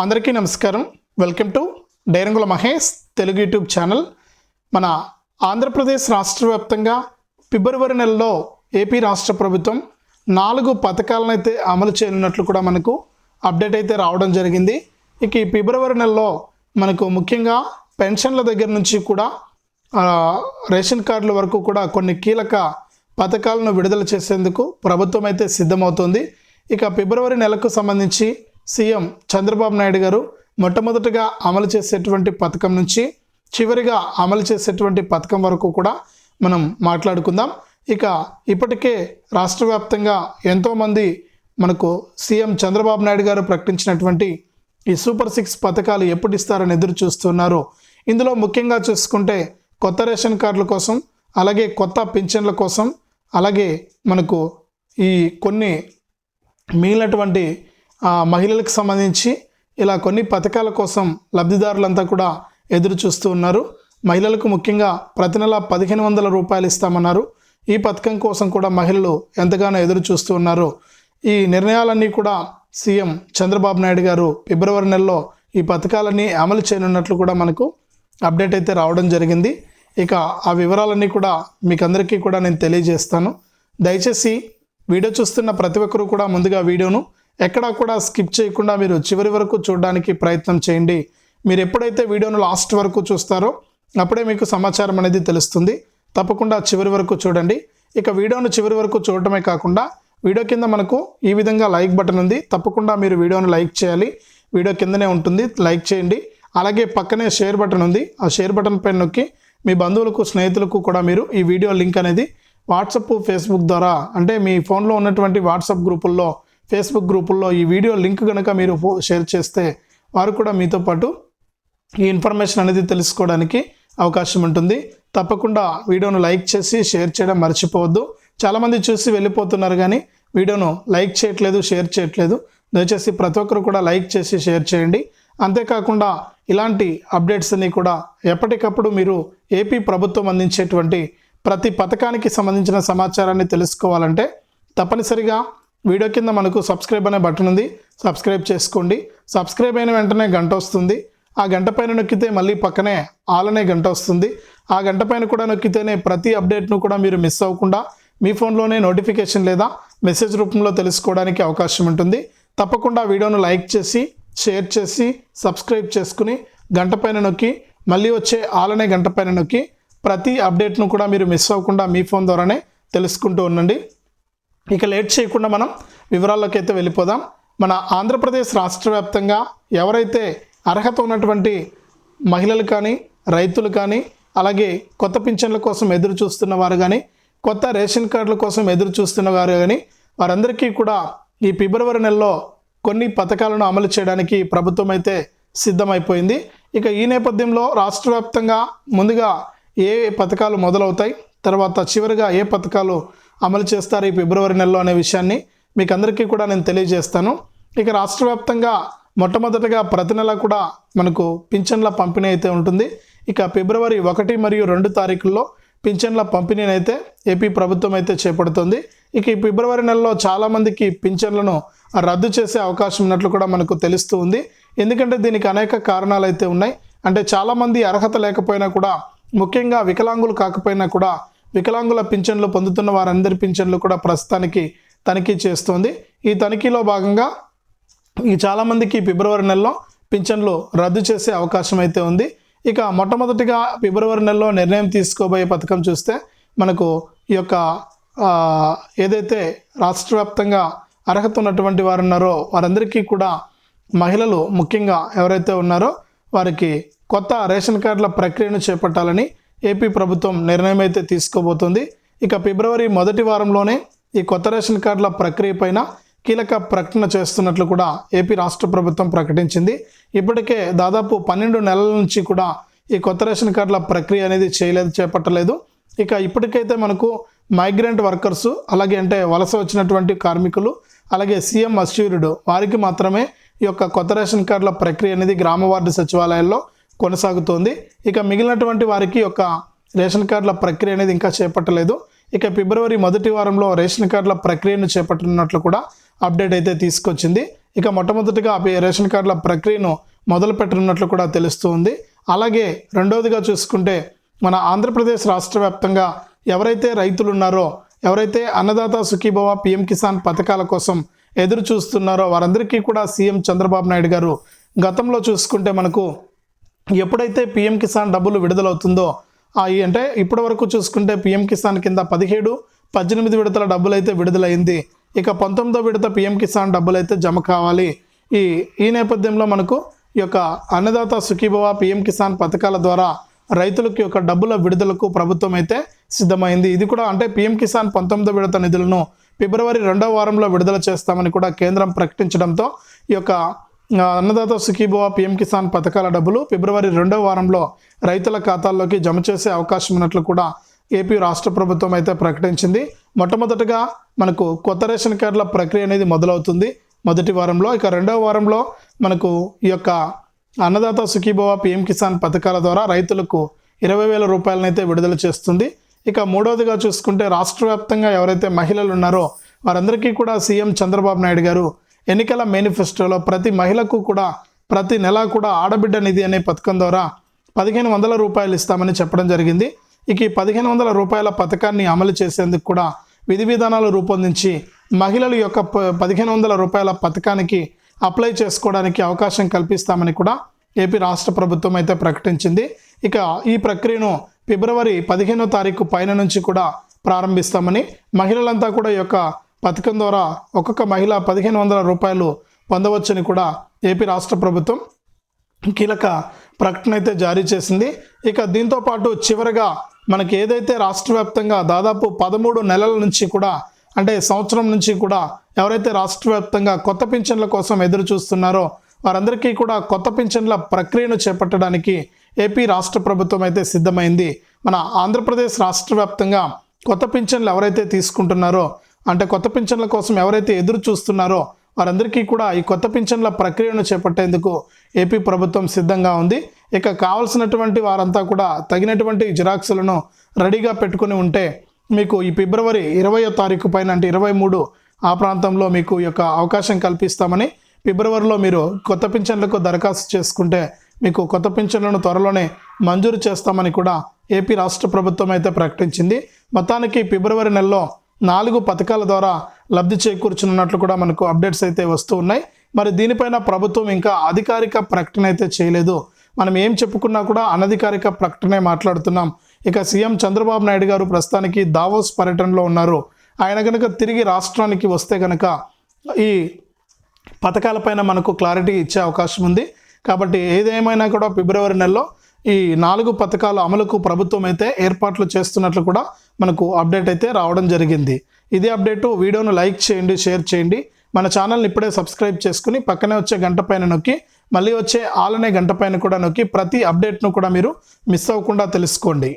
అందరికీ నమస్కారం. Welcome to డైరంగుల మహేష్ తెలుగు యూట్యూబ్ ఛానల్. మన ఆంధ్రప్రదేశ్ రాష్ట్ర వ్యాప్తంగా ఫిబ్రవరి నెలలో ఏపీ రాష్ట్ర ప్రభుత్వం నాలుగు పథకాలను అయితే అమలు చేయనున్నట్లు కూడా మనకు అప్డేట్ అయితే రావడం జరిగింది. ఇక ఈ ఫిబ్రవరి నెలలో మనకు ముఖ్యంగా పెన్షన్ల దగ్గర నుంచి కూడా రేషన్ కార్డుల వరకు కూడా కొన్ని కీలక పథకాలను విడుదల చేసేందుకు ప్రభుత్వం అయితే సిద్ధమవుతుంది. ఇక ఫిబ్రవరి నెలకు సంబంధించి సీఎం చంద్రబాబు నాయుడు గారు మొట్టమొదటగా అమలు చేసేటువంటి పథకం నుంచి చివరిగా అమలు చేసేటువంటి పథకం వరకు కూడా మనం మాట్లాడుకుందాం. ఇక ఇప్పటికే రాష్ట్ర వ్యాప్తంగా ఎంతోమంది మనకు సీఎం చంద్రబాబు నాయుడు గారు ప్రకటించినటువంటి ఈ సూపర్ సిక్స్ పథకాలు ఎప్పుడు ఇస్తారని ఎదురు చూస్తున్నారు. ఇందులో ముఖ్యంగా చూసుకుంటే కొత్త రేషన్ కార్డుల కోసం అలాగే కొత్త పింఛన్ల కోసం అలాగే మనకు ఈ కొన్ని మిగిలినటువంటి మహిళలకు సంబంధించి ఇలా కొన్ని పథకాల కోసం లబ్ధిదారులంతా కూడా ఎదురు చూస్తూ ఉన్నారు. మహిళలకు ముఖ్యంగా ప్రతి నెల పదిహేను వందల రూపాయలు ఇస్తామన్నారు. ఈ పథకం కోసం కూడా మహిళలు ఎంతగానో ఎదురు చూస్తూ ఉన్నారు. ఈ నిర్ణయాలన్నీ కూడా సీఎం చంద్రబాబు నాయుడు గారు ఫిబ్రవరి నెలలో ఈ పథకాలన్నీ అమలు చేయనున్నట్లు కూడా మనకు అప్డేట్ అయితే రావడం జరిగింది. ఇక ఆ వివరాలన్నీ కూడా మీకు అందరికీ కూడా నేను తెలియజేస్తాను. దయచేసి వీడియో చూస్తున్న ప్రతి ఒక్కరూ కూడా ముందుగా వీడియోను ఎక్కడా కూడా స్కిప్ చేయకుండా మీరు చివరి వరకు చూడడానికి ప్రయత్నం చేయండి. మీరు ఎప్పుడైతే వీడియోను లాస్ట్ వరకు చూస్తారో అప్పుడే మీకు సమాచారం అనేది తెలుస్తుంది. తప్పకుండా చివరి వరకు చూడండి. ఇక వీడియోను చివరి వరకు చూడటమే కాకుండా వీడియో కింద మనకు ఈ విధంగా లైక్ బటన్ ఉంది. తప్పకుండా మీరు వీడియోను లైక్ చేయాలి. వీడియో కిందనే ఉంటుంది. లైక్ చేయండి. అలాగే పక్కనే షేర్ బటన్ ఉంది. ఆ షేర్ బటన్ పైన నొక్కి మీ బంధువులకు స్నేహితులకు కూడా మీరు ఈ వీడియో లింక్ అనేది వాట్సప్ ఫేస్బుక్ ద్వారా అంటే మీ ఫోన్లో ఉన్నటువంటి వాట్సాప్ గ్రూపుల్లో ఫేస్బుక్ గ్రూపుల్లో ఈ వీడియో లింక్ కనుక మీరు షేర్ చేస్తే వారు కూడా మీతో పాటు ఈ ఇన్ఫర్మేషన్ అనేది తెలుసుకోవడానికి అవకాశం ఉంటుంది. తప్పకుండా వీడియోను లైక్ చేసి షేర్ చేయడం మర్చిపోవద్దు. చాలామంది చూసి వెళ్ళిపోతున్నారు కానీ వీడియోను లైక్ చేయట్లేదు షేర్ చేయట్లేదు. దయచేసి ప్రతి ఒక్కరు కూడా లైక్ చేసి షేర్ చేయండి. అంతేకాకుండా ఇలాంటి అప్డేట్స్ని కూడా ఎప్పటికప్పుడు మీరు ఏపీ ప్రభుత్వం అందించేటువంటి ప్రతి పథకానికి సంబంధించిన సమాచారాన్ని తెలుసుకోవాలంటే తప్పనిసరిగా వీడియో కింద మనకు సబ్స్క్రైబ్ అనే బటన్ ఉంది. సబ్స్క్రైబ్ చేసుకోండి. సబ్స్క్రైబ్ అయిన వెంటనే గంట వస్తుంది. ఆ గంట పైన నొక్కితే మళ్ళీ పక్కనే ఆల్ అనే గంట వస్తుంది. ఆ గంట పైన కూడా నొక్కితేనే ప్రతి అప్డేట్ను కూడా మీరు మిస్ అవ్వకుండా మీ ఫోన్లోనే నోటిఫికేషన్ లేదా మెసేజ్ రూపంలో తెలుసుకోవడానికి అవకాశం ఉంటుంది. తప్పకుండా వీడియోను లైక్ చేసి షేర్ చేసి సబ్స్క్రైబ్ చేసుకుని గంట పైన నొక్కి మళ్ళీ వచ్చే ఆల్ అనే గంట పైన నొక్కి ప్రతి అప్డేట్ను కూడా మీరు మిస్ అవ్వకుండా మీ ఫోన్ ద్వారానే తెలుసుకుంటూ ఉండండి. ఇక లేట్ చేయకుండా మనం వివరాల్లోకి అయితే వెళ్ళిపోదాం. మన ఆంధ్రప్రదేశ్ రాష్ట్ర వ్యాప్తంగా ఎవరైతే అర్హత ఉన్నటువంటి మహిళలు కానీ రైతులు కానీ అలాగే కొత్త పింఛన్ల కోసం ఎదురు చూస్తున్న వారు కానీ కొత్త రేషన్ కార్డుల కోసం ఎదురు చూస్తున్న వారు కానీ వారందరికీ కూడా ఈ ఫిబ్రవరి నెలలో కొన్ని పథకాలను అమలు చేయడానికి ప్రభుత్వం అయితే సిద్ధమైపోయింది. ఇక ఈ నేపథ్యంలో రాష్ట్ర వ్యాప్తంగా ముందుగా ఏ పథకాలు మొదలవుతాయి తర్వాత చివరిగా ఏ పథకాలు అమలు చేస్తారు ఈ ఫిబ్రవరి నెలలో అనే విషయాన్ని మీకు అందరికీ కూడా నేను తెలియజేస్తాను. ఇక రాష్ట్ర వ్యాప్తంగా మొట్టమొదటగా ప్రతి నెల కూడా మనకు పింఛన్ల పంపిణీ అయితే ఉంటుంది. ఇక ఫిబ్రవరి ఒకటి మరియు రెండు తారీఖుల్లో పింఛన్ల పంపిణీని అయితే ఏపీ ప్రభుత్వం అయితే చేపడుతుంది. ఇక ఈ ఫిబ్రవరి నెలలో చాలామందికి పింఛన్లను రద్దు చేసే అవకాశం ఉన్నట్లు కూడా మనకు తెలుస్తూ ఉంది. ఎందుకంటే దీనికి అనేక కారణాలు అయితే ఉన్నాయి. అంటే చాలామంది అర్హత లేకపోయినా కూడా ముఖ్యంగా వికలాంగులు కాకపోయినా కూడా వికలాంగుల పింఛన్లు పొందుతున్న వారందరి పింఛన్లు కూడా ప్రస్తుతానికి తనిఖీ చేస్తోంది. ఈ తనిఖీలో భాగంగా ఈ చాలామందికి ఫిబ్రవరి నెలలో పింఛన్లు రద్దు చేసే అవకాశం అయితే ఉంది. ఇక మొట్టమొదటిగా ఫిబ్రవరి నెలలో నిర్ణయం తీసుకోబోయే పథకం చూస్తే మనకు ఈ యొక్క ఏదైతే రాష్ట్ర వ్యాప్తంగా అర్హత ఉన్నటువంటి వారు ఉన్నారో వారందరికీ కూడా మహిళలు ముఖ్యంగా ఎవరైతే ఉన్నారో వారికి కొత్త రేషన్ కార్డుల ప్రక్రియను చేపట్టాలని ఏపీ ప్రభుత్వం నిర్ణయం అయితే తీసుకోబోతుంది. ఇక ఫిబ్రవరి మొదటి వారంలోనే ఈ కొత్త రేషన్ కార్డుల ప్రక్రియ పైన కీలక ప్రకటన చేస్తున్నట్లు కూడా ఏపీ రాష్ట్ర ప్రభుత్వం ప్రకటించింది. ఇప్పటికే దాదాపు పన్నెండు నెలల నుంచి కూడా ఈ కొత్త రేషన్ కార్డుల ప్రక్రియ అనేది చేయలేదు చేపట్టలేదు. ఇక ఇప్పటికైతే మనకు మైగ్రెంట్ వర్కర్స్ అలాగే అంటే వలస వచ్చినటువంటి కార్మికులు అలాగే సీఎం అస్యూరుడు వారికి మాత్రమే ఈ యొక్క కొత్త రేషన్ కార్డుల ప్రక్రియ అనేది గ్రామ వార్డు సచివాలయాల్లో కొనసాగుతోంది. ఇక మిగిలినటువంటి వారికి యొక్క రేషన్ కార్డుల ప్రక్రియ అనేది ఇంకా చేపట్టలేదు. ఇక ఫిబ్రవరి మొదటి వారంలో రేషన్ కార్డుల ప్రక్రియను చేపట్టనున్నట్లు కూడా అప్డేట్ అయితే తీసుకొచ్చింది. ఇక మొట్టమొదటిగా రేషన్ కార్డుల ప్రక్రియను మొదలు పెట్టనున్నట్లు కూడా తెలుస్తుంది. అలాగే రెండవదిగా చూసుకుంటే మన ఆంధ్రప్రదేశ్ రాష్ట్ర వ్యాప్తంగా ఎవరైతే రైతులు ఉన్నారో ఎవరైతే అన్నదాత సుఖీభవ పిఎం కిసాన్ పథకాల కోసం ఎదురు చూస్తున్నారో వారందరికీ కూడా సీఎం చంద్రబాబు నాయుడు గారు గతంలో చూసుకుంటే మనకు ఎప్పుడైతే పిఎం కిసాన్ డబ్బులు విడుదలవుతుందో అంటే ఇప్పటి వరకు చూసుకుంటే పిఎం కిసాన్ కింద పదిహేడు పద్దెనిమిది విడతల డబ్బులు అయితే విడుదలైంది. ఇక పంతొమ్మిదో విడత పిఎం కిసాన్ డబ్బులు అయితే జమ కావాలి. ఈ ఈ నేపథ్యంలో మనకు ఈ యొక్క అన్నదాత సుఖీభవ పిఎం కిసాన్ పథకాల ద్వారా రైతులకు యొక్క డబ్బుల విడుదలకు ప్రభుత్వం అయితే సిద్ధమైంది. ఇది కూడా అంటే పిఎం కిసాన్ పంతొమ్మిదో విడత నిధులను ఫిబ్రవరి రెండవ వారంలో విడుదల చేస్తామని కూడా కేంద్రం ప్రకటించడంతో ఈ యొక్క అన్నదాత సుఖీభవ పిఎం కిసాన్ పథకాల డబ్బులు ఫిబ్రవరి రెండవ వారంలో రైతుల ఖాతాల్లోకి జమ చేసే అవకాశం ఉన్నట్లు కూడా ఏపీ రాష్ట్ర ప్రభుత్వం అయితే ప్రకటించింది. మొట్టమొదటగా మనకు కొత్త రేషన్ కార్డుల ప్రక్రియ అనేది మొదలవుతుంది. మొదటి వారంలో ఇక రెండవ వారంలో మనకు ఈ యొక్క అన్నదాత సుఖీభవ పిఎం కిసాన్ పథకాల ద్వారా రైతులకు ఇరవై వేల రూపాయలనైతే విడుదల చేస్తుంది. ఇక మూడవదిగా చూసుకుంటే రాష్ట్ర వ్యాప్తంగా ఎవరైతే మహిళలు ఉన్నారో వారందరికీ కూడా సీఎం చంద్రబాబు నాయుడు గారు ఎన్నికల మేనిఫెస్టోలో ప్రతి మహిళకు కూడా ప్రతి నెల కూడా ఆడబిడ్డ నిధి అనే పథకం ద్వారా పదిహేను వందల రూపాయలు ఇస్తామని చెప్పడం జరిగింది. ఇక ఈ పదిహేను వందల రూపాయల పథకాన్ని అమలు చేసేందుకు కూడా విధి విధానాలు రూపొందించి మహిళల యొక్క ప- పదిహేను వందల రూపాయల పథకానికి అప్లై చేసుకోవడానికి అవకాశం కల్పిస్తామని కూడా ఏపీ రాష్ట్ర ప్రభుత్వం అయితే ప్రకటించింది. ఇక ఈ ప్రక్రియను ఫిబ్రవరి పదిహేనో తారీఖు పైన నుంచి కూడా ప్రారంభిస్తామని మహిళలంతా కూడా ఈ యొక్క పథకం ద్వారా ఒక్కొక్క మహిళ పదిహేను వందల రూపాయలు పొందవచ్చని కూడా ఏపీ రాష్ట్ర ప్రభుత్వం కీలక ప్రకటన అయితే జారీ చేసింది. ఇక దీంతో పాటు చివరగా మనకి ఏదైతే రాష్ట్ర వ్యాప్తంగా దాదాపు పదమూడు నెలల నుంచి కూడా అంటే సంవత్సరం నుంచి కూడా ఎవరైతే రాష్ట్ర వ్యాప్తంగా కొత్త పింఛన్ల కోసం ఎదురు చూస్తున్నారో వారందరికీ కూడా కొత్త పింఛన్ల ప్రక్రియను చేపట్టడానికి ఏపీ రాష్ట్ర ప్రభుత్వం అయితే సిద్ధమైంది. మన ఆంధ్రప్రదేశ్ రాష్ట్ర వ్యాప్తంగా కొత్త పింఛన్లు ఎవరైతే తీసుకుంటున్నారో అంటే కొత్త పింఛన్ల కోసం ఎవరైతే ఎదురు చూస్తున్నారో వారందరికీ కూడా ఈ కొత్త పింఛన్ల ప్రక్రియను చేపట్టేందుకు ఏపీ ప్రభుత్వం సిద్ధంగా ఉంది. ఇక కావాల్సినటువంటి వారంతా కూడా తగినటువంటి జిరాక్సులను రెడీగా పెట్టుకుని ఉంటే మీకు ఈ ఫిబ్రవరి ఇరవయో తారీఖు పైన అంటే ఇరవై మూడు ఆ ప్రాంతంలో మీకు ఈ యొక్క అవకాశం కల్పిస్తామని ఫిబ్రవరిలో మీరు కొత్త పింఛన్లకు దరఖాస్తు చేసుకుంటే మీకు కొత్త పింఛన్లను త్వరలోనే మంజూరు చేస్తామని కూడా ఏపీ రాష్ట్ర ప్రభుత్వం అయితే ప్రకటించింది. మొత్తానికి ఫిబ్రవరి నెలలో నాలుగు పథకాల ద్వారా లబ్ధి చేకూర్చున్నట్లు కూడా మనకు అప్డేట్స్ అయితే వస్తూ ఉన్నాయి. మరి దీనిపైన ప్రభుత్వం ఇంకా అధికారిక ప్రకటన అయితే చేయలేదు. మనం ఏం చెప్పుకున్నా కూడా అనధికారిక ప్రకటనే మాట్లాడుతున్నాం. ఇక సీఎం చంద్రబాబు నాయుడు గారు ప్రస్తుతానికి దావోస్ పర్యటనలో ఉన్నారు. ఆయన కనుక తిరిగి రాష్ట్రానికి వస్తే కనుక ఈ పథకాలపైన మనకు క్లారిటీ ఇచ్చే అవకాశం ఉంది. కాబట్టి ఏదేమైనా కూడా ఫిబ్రవరి నెలలో ఈ నాలుగు పథకాల అమలుకు ప్రభుత్వం అయితే ఏర్పాట్లు చేస్తున్నట్లు కూడా మనకు అప్డేట్ అయితే రావడం జరిగింది. ఇదే అప్డేటు వీడియోను లైక్ చేయండి షేర్ చేయండి. మన ఛానల్ని ఇప్పుడే సబ్స్క్రైబ్ చేసుకుని పక్కనే వచ్చే గంట పైన నొక్కి మళ్ళీ వచ్చే ఆలనే గంట పైన కూడా నొక్కి ప్రతి అప్డేట్ను కూడా మీరు మిస్ అవ్వకుండా తెలుసుకోండి.